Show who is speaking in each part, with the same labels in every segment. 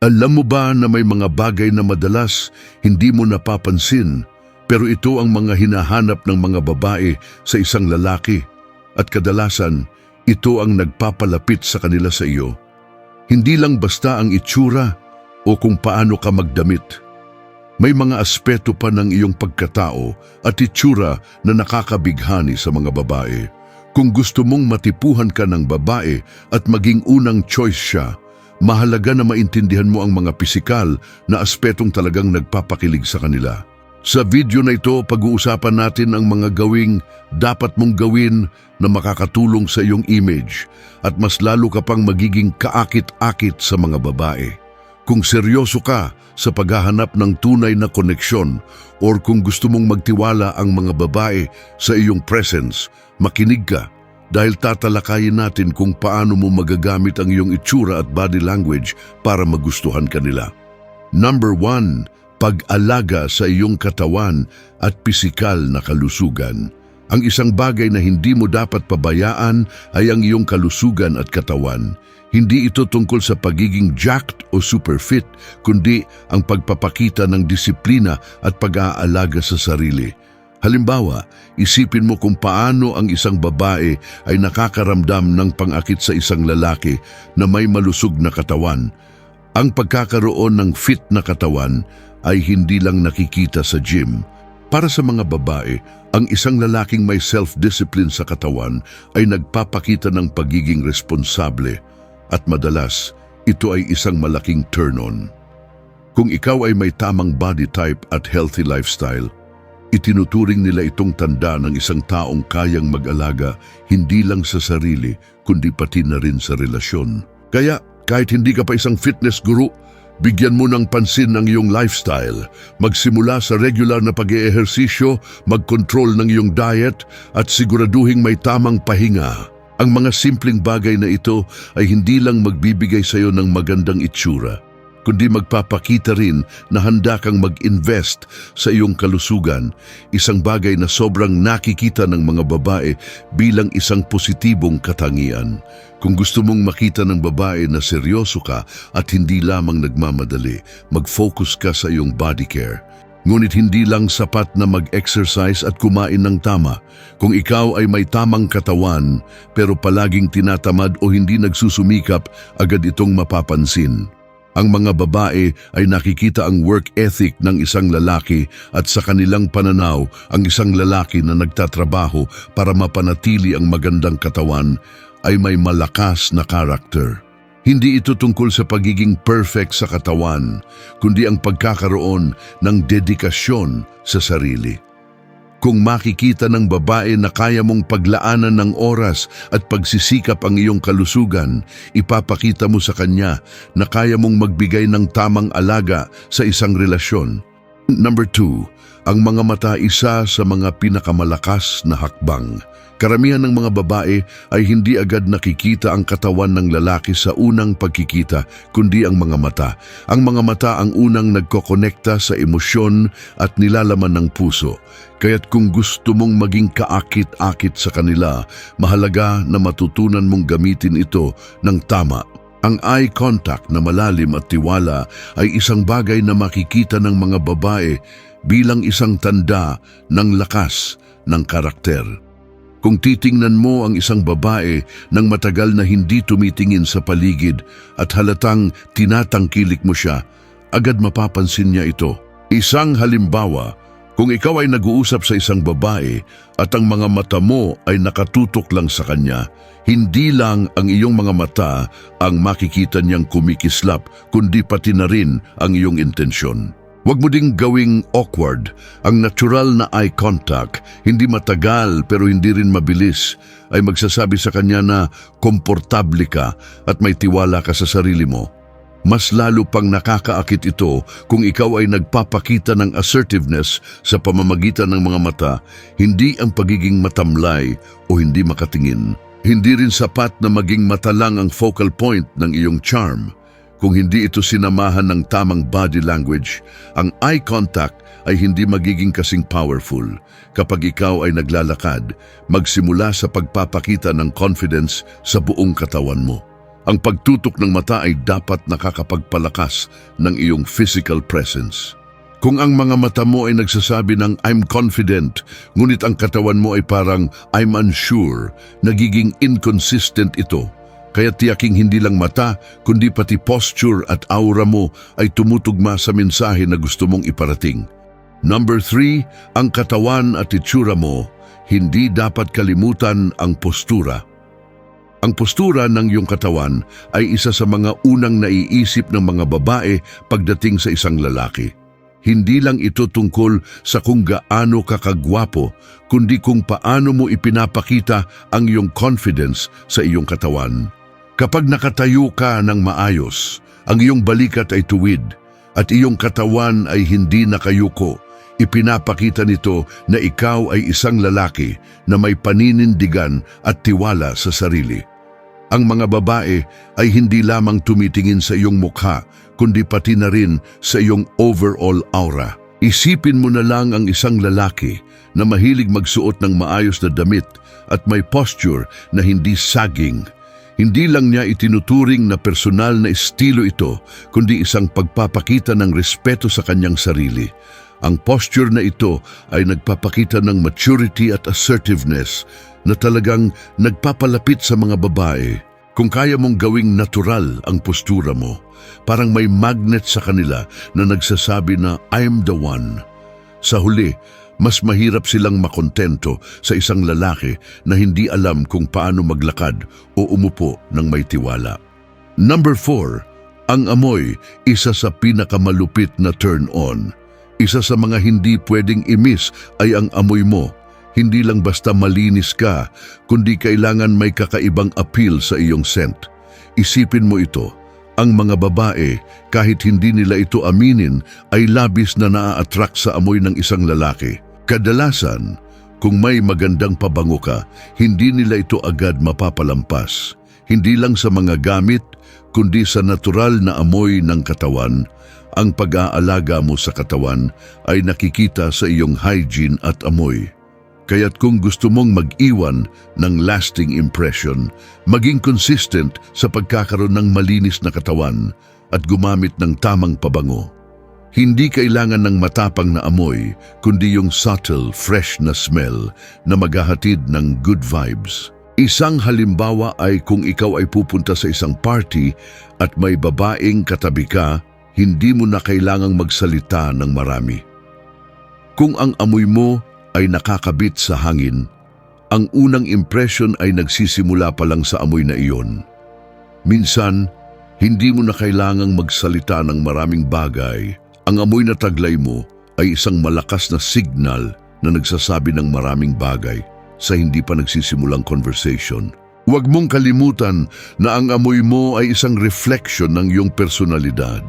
Speaker 1: Alam mo ba na may mga bagay na madalas hindi mo napapansin pero ito ang mga hinahanap ng mga babae sa isang lalaki at kadalasan ito ang nagpapalapit sa kanila sa iyo. Hindi lang basta ang itsura o kung paano ka magdamit. May mga aspeto pa ng iyong pagkatao at itsura na nakakabighani sa mga babae. Kung gusto mong matipuhan ka ng babae at maging unang choice siya, mahalaga na maintindihan mo ang mga pisikal na aspetong talagang nagpapakilig sa kanila. Sa video na ito, pag-uusapan natin ang mga gawing dapat mong gawin na makakatulong sa iyong image at mas lalo ka pang magiging kaakit-akit sa mga babae. Kung seryoso ka sa paghahanap ng tunay na koneksyon or kung gusto mong magtiwala ang mga babae sa iyong presence, makinig ka dahil tatalakayin natin kung paano mo magagamit ang iyong itsura at body language para magustuhan ka nila. Number one, pag-alaga sa iyong katawan at pisikal na kalusugan. Ang isang bagay na hindi mo dapat pabayaan ay ang iyong kalusugan at katawan. Hindi ito tungkol sa pagiging jacked o super fit, kundi ang pagpapakita ng disiplina at pag-aalaga sa sarili. Halimbawa, isipin mo kung paano ang isang babae ay nakakaramdam ng pangakit sa isang lalaki na may malusog na katawan. Ang pagkakaroon ng fit na katawan ay hindi lang nakikita sa gym. Para sa mga babae, ang isang lalaking may self-discipline sa katawan ay nagpapakita ng pagiging responsable at madalas ito ay isang malaking turn-on. Kung ikaw ay may tamang body type at healthy lifestyle, itinuturing nila itong tanda ng isang taong kayang mag-alaga hindi lang sa sarili kundi pati na rin sa relasyon. Kaya kahit hindi ka pa isang fitness guru, bigyan mo ng pansin ang iyong lifestyle. Magsimula sa regular na pag-eehersisyo, mag-control ng iyong diet at siguraduhing may tamang pahinga. Ang mga simpleng bagay na ito ay hindi lang magbibigay sa iyo ng magandang itsura, kundi magpapakita rin na handa kang mag-invest sa iyong kalusugan, isang bagay na sobrang nakikita ng mga babae bilang isang positibong katangian. Kung gusto mong makita ng babae na seryoso ka at hindi lamang nagmamadali, mag-focus ka sa iyong body care. Ngunit hindi lang sapat na mag-exercise at kumain ng tama. Kung ikaw ay may tamang katawan pero palaging tinatamad o hindi nagsusumikap, agad itong mapapansin. Ang mga babae ay nakikita ang work ethic ng isang lalaki at sa kanilang pananaw ang isang lalaki na nagtatrabaho para mapanatili ang magandang katawan ay may malakas na karakter. Hindi ito tungkol sa pagiging perfect sa katawan, kundi ang pagkakaroon ng dedikasyon sa sarili. Kung makikita ng babae na kaya mong paglaanan ng oras at pagsisikap ang iyong kalusugan, ipapakita mo sa kanya na kaya mong magbigay ng tamang alaga sa isang relasyon. Number two, ang mga mata isa sa mga pinakamalakas na hakbang. Karamihan ng mga babae ay hindi agad nakikita ang katawan ng lalaki sa unang pagkikita, kundi ang mga mata. Ang mga mata ang unang nagkokonekta sa emosyon at nilalaman ng puso. Kaya't kung gusto mong maging kaakit-akit sa kanila, mahalaga na matutunan mong gamitin ito ng tama. Ang eye contact na malalim at tiwala ay isang bagay na makikita ng mga babae bilang isang tanda ng lakas ng karakter. Kung titingnan mo ang isang babae nang matagal na hindi tumitingin sa paligid at halatang tinatangkilik mo siya, agad mapapansin niya ito. Isang halimbawa, kung ikaw ay nag-uusap sa isang babae at ang mga mata mo ay nakatutok lang sa kanya, hindi lang ang iyong mga mata ang makikita niyang kumikislap, kundi pati na rin ang iyong intensyon. Huwag mo ding gawing awkward. Ang natural na eye contact, hindi matagal pero hindi rin mabilis, ay magsasabi sa kanya na komportable ka at may tiwala ka sa sarili mo. Mas lalo pang nakakaakit ito kung ikaw ay nagpapakita ng assertiveness sa pamamagitan ng mga mata, hindi ang pagiging matamlay o hindi makatingin. Hindi rin sapat na maging mata lang ang focal point ng iyong charm. Kung hindi ito sinamahan ng tamang body language, ang eye contact ay hindi magiging kasing powerful. Kapag ikaw ay naglalakad, magsimula sa pagpapakita ng confidence sa buong katawan mo. Ang pagtutok ng mata ay dapat nakakapagpalakas ng iyong physical presence. Kung ang mga mata mo ay nagsasabi ng I'm confident, ngunit ang katawan mo ay parang I'm unsure, nagiging inconsistent ito. Kaya tiyaking hindi lang mata, kundi pati posture at aura mo ay tumutugma sa mensahe na gusto mong iparating. Number three, ang katawan at itsura mo, hindi dapat kalimutan ang postura. Ang postura ng iyong katawan ay isa sa mga unang naiisip ng mga babae pagdating sa isang lalaki. Hindi lang ito tungkol sa kung gaano ka kagwapo, kundi kung paano mo ipinapakita ang iyong confidence sa iyong katawan. Kapag nakatayo ka ng maayos, ang iyong balikat ay tuwid at iyong katawan ay hindi nakayuko, ipinapakita nito na ikaw ay isang lalaki na may paninindigan at tiwala sa sarili. Ang mga babae ay hindi lamang tumitingin sa iyong mukha, kundi pati na rin sa iyong overall aura. Isipin mo na lang ang isang lalaki na mahilig magsuot ng maayos na damit at may posture na hindi sagging. Hindi lang niya itinuturing na personal na estilo ito, kundi isang pagpapakita ng respeto sa kanyang sarili. Ang posture na ito ay nagpapakita ng maturity at assertiveness na talagang nagpapalapit sa mga babae. Kung kaya mong gawing natural ang postura mo, parang may magnet sa kanila na nagsasabi na I'm the one. Sa huli, mas mahirap silang makontento sa isang lalaki na hindi alam kung paano maglakad o umupo ng may tiwala. Number 4, ang amoy, isa sa pinakamalupit na turn on. Isa sa mga hindi pwedeng imis ay ang amoy mo. Hindi lang basta malinis ka, kundi kailangan may kakaibang appeal sa iyong scent. Isipin mo ito, ang mga babae, kahit hindi nila ito aminin, ay labis na naa-attract sa amoy ng isang lalaki. Kadalasan, kung may magandang pabango ka, hindi nila ito agad mapapalampas. Hindi lang sa mga gamit, kundi sa natural na amoy ng katawan, ang pag-aalaga mo sa katawan ay nakikita sa iyong hygiene at amoy. Kaya't kung gusto mong mag-iwan ng lasting impression, maging consistent sa pagkakaroon ng malinis na katawan at gumamit ng tamang pabango. Hindi kailangan ng matapang na amoy, kundi yung subtle, fresh na smell na maghahatid ng good vibes. Isang halimbawa ay kung ikaw ay pupunta sa isang party at may babaeng katabi ka, hindi mo na kailangang magsalita ng marami. Kung ang amoy mo ay nakakabit sa hangin, ang unang impression ay nagsisimula pa lang sa amoy na iyon. Minsan, hindi mo na kailangang magsalita ng maraming bagay. Ang amoy na taglay mo ay isang malakas na signal na nagsasabi ng maraming bagay sa hindi pa nagsisimulang conversation. Huwag mong kalimutan na ang amoy mo ay isang reflection ng iyong personalidad.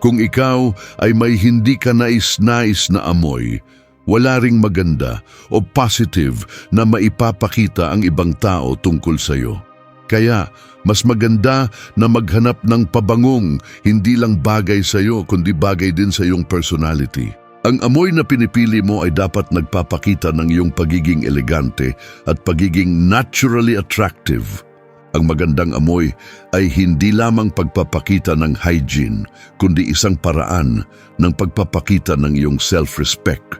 Speaker 1: Kung ikaw ay may hindi ka nais-nais na amoy, wala ring maganda o positive na maipapakita ang ibang tao tungkol sa iyo. Kaya, mas maganda na maghanap ng pabangong hindi lang bagay sa iyo kundi bagay din sa iyong personality. Ang amoy na pinipili mo ay dapat nagpapakita ng iyong pagiging elegante at pagiging naturally attractive. Ang magandang amoy ay hindi lamang pagpapakita ng hygiene, kundi isang paraan ng pagpapakita ng iyong self-respect.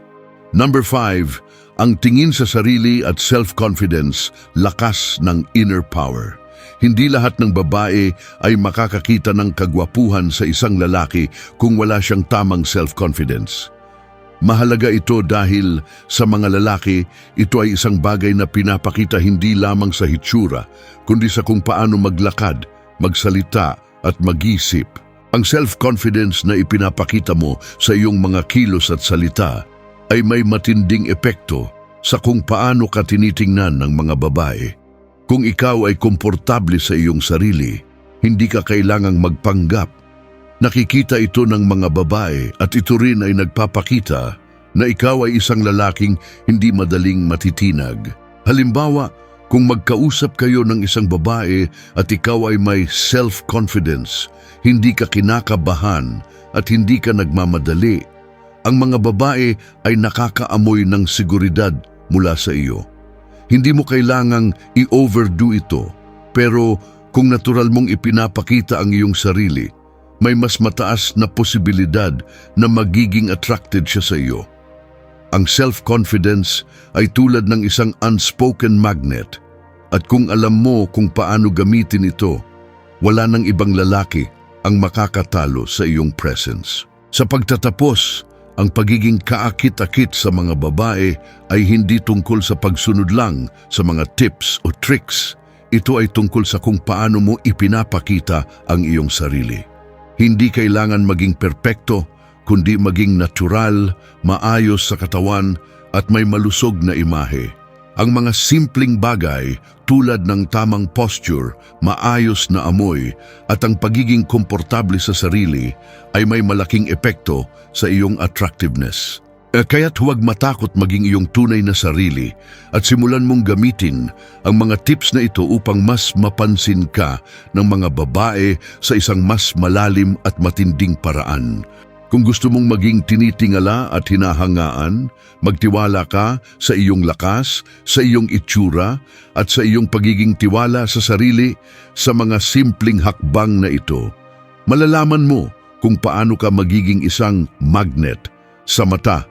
Speaker 1: Number 5, ang tingin sa sarili at self-confidence, lakas ng inner power. Hindi lahat ng babae ay makakakita ng kagwapuhan sa isang lalaki kung wala siyang tamang self-confidence. Mahalaga ito dahil sa mga lalaki, ito ay isang bagay na pinapakita hindi lamang sa hitsura, kundi sa kung paano maglakad, magsalita at mag-isip. Ang self-confidence na ipinapakita mo sa iyong mga kilos at salita ay may matinding epekto sa kung paano ka tinitingnan ng mga babae. Kung ikaw ay komportable sa iyong sarili, hindi ka kailangang magpanggap Nakikita ito ng mga babae at ito rin ay nagpapakita na ikaw ay isang lalaking hindi madaling matitinag. Halimbawa, kung magkausap kayo ng isang babae at ikaw ay may self-confidence, hindi ka kinakabahan at hindi ka nagmamadali, ang mga babae ay nakakaamoy ng seguridad mula sa iyo. Hindi mo kailangang i-overdo ito, pero Kung natural mong ipinapakita ang iyong sarili, may mas mataas na posibilidad na magiging attracted siya sa iyo. Ang self-confidence ay tulad ng isang unspoken magnet at kung alam mo kung paano gamitin ito, wala nang ibang lalaki ang makakatalo sa iyong presence. Sa pagtatapos, ang pagiging kaakit-akit sa mga babae ay hindi tungkol sa pagsunod lang sa mga tips o tricks. Ito ay tungkol sa kung paano mo ipinapakita ang iyong sarili. Hindi kailangan maging perpekto, kundi maging natural, maayos sa katawan at may malusog na imahe. Ang mga simpleng bagay tulad ng tamang posture, maayos na amoy at ang pagiging komportable sa sarili ay may malaking epekto sa iyong attractiveness. Eh, Kaya't huwag matakot maging iyong tunay na sarili at simulan mong gamitin ang mga tips na ito upang mas mapansin ka ng mga babae sa isang mas malalim at matinding paraan. Kung gusto mong maging tinitingala at hinahangaan, magtiwala ka sa iyong lakas, sa iyong itsura, at sa iyong pagiging tiwala sa sarili sa mga simpleng hakbang na ito. Malalaman mo kung paano ka magiging isang magnet sa mata